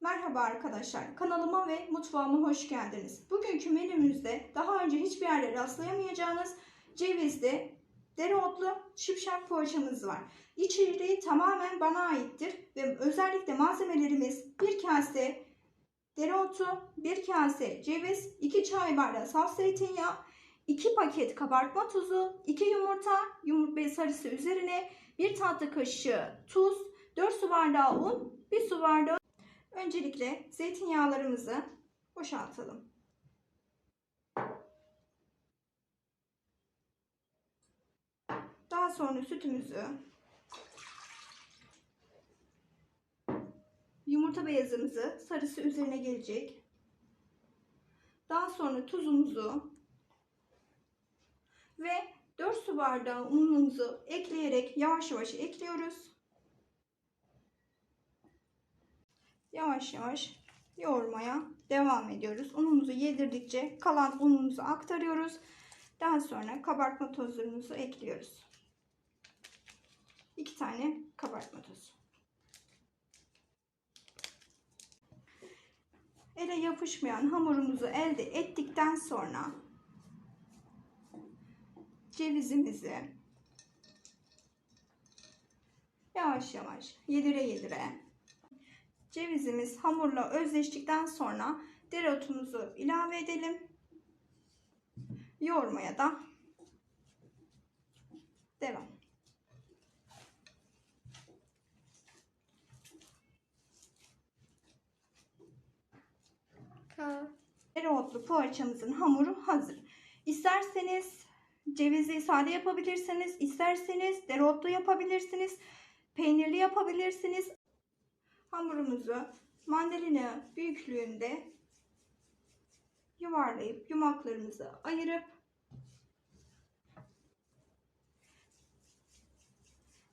Merhaba arkadaşlar, kanalıma ve mutfağıma hoş geldiniz. Bugünkü menümüzde daha önce hiçbir yerde rastlayamayacağınız cevizli, dereotlu şipşak poğaçamız var. İçeriği tamamen bana aittir ve özellikle malzemelerimiz bir kase dereotu, bir kase ceviz, 2 çay bardağı saf zeytinyağı, 2 paket kabartma tuzu, 2 yumurta, yumurta sarısı üzerine 1 tatlı kaşığı tuz, 4 su bardağı un, 1 su bardağı Öncelikle zeytinyağlarımızı boşaltalım. Daha sonra sütümüzü yumurta beyazımızı sarısı üzerine gelecek. Daha sonra tuzumuzu ve 4 su bardağı unumuzu ekleyerek yavaş yavaş ekliyoruz. Yavaş yavaş yoğurmaya devam ediyoruz. Unumuzu yedirdikçe kalan unumuzu aktarıyoruz. Daha sonra kabartma tozlarımızı ekliyoruz. 2 tane kabartma tozu. Ele yapışmayan hamurumuzu elde ettikten sonra cevizimizi yavaş yavaş yedire yedire Cevizimiz hamurla özleştikten sonra dereotumuzu ilave edelim. Yoğurmaya da devam. Dereotlu poğaçamızın hamuru hazır. İsterseniz cevizi sade yapabilirsiniz, isterseniz dereotlu yapabilirsiniz, peynirli yapabilirsiniz. Hamurumuzu mandalina büyüklüğünde yuvarlayıp yumaklarımızı ayırıp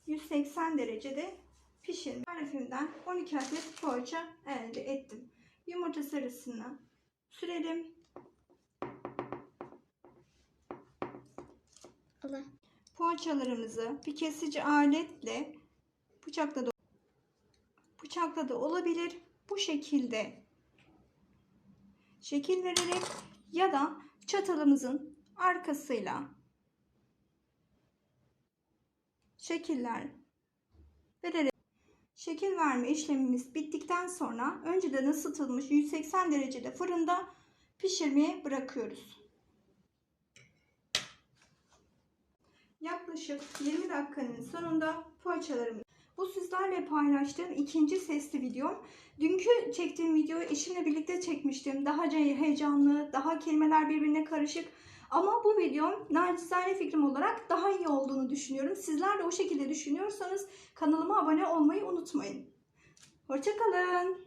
180 derecede pişirme tarifimden 12 adet poğaça elde ettim. Yumurta sarısını sürelim. Allah. Poğaçalarımızı bir kesici aletle bıçakla bıçakla da olabilir. Bu şekilde şekil vererek ya da çatalımızın arkasıyla şekiller vererek şekil verme işlemimiz bittikten sonra önceden ısıtılmış 180 derecede fırında pişirmeye bırakıyoruz. Yaklaşık 20 dakikanın sonunda poğaçalarımız bu sizlerle paylaştığım ikinci sesli videom. Dünkü çektiğim videoyu eşimle birlikte çekmiştim. Daha heyecanlı, daha kelimeler birbirine karışık. Ama bu videom nacizane fikrim olarak daha iyi olduğunu düşünüyorum. Sizler de o şekilde düşünüyorsanız kanalıma abone olmayı unutmayın. Hoşçakalın.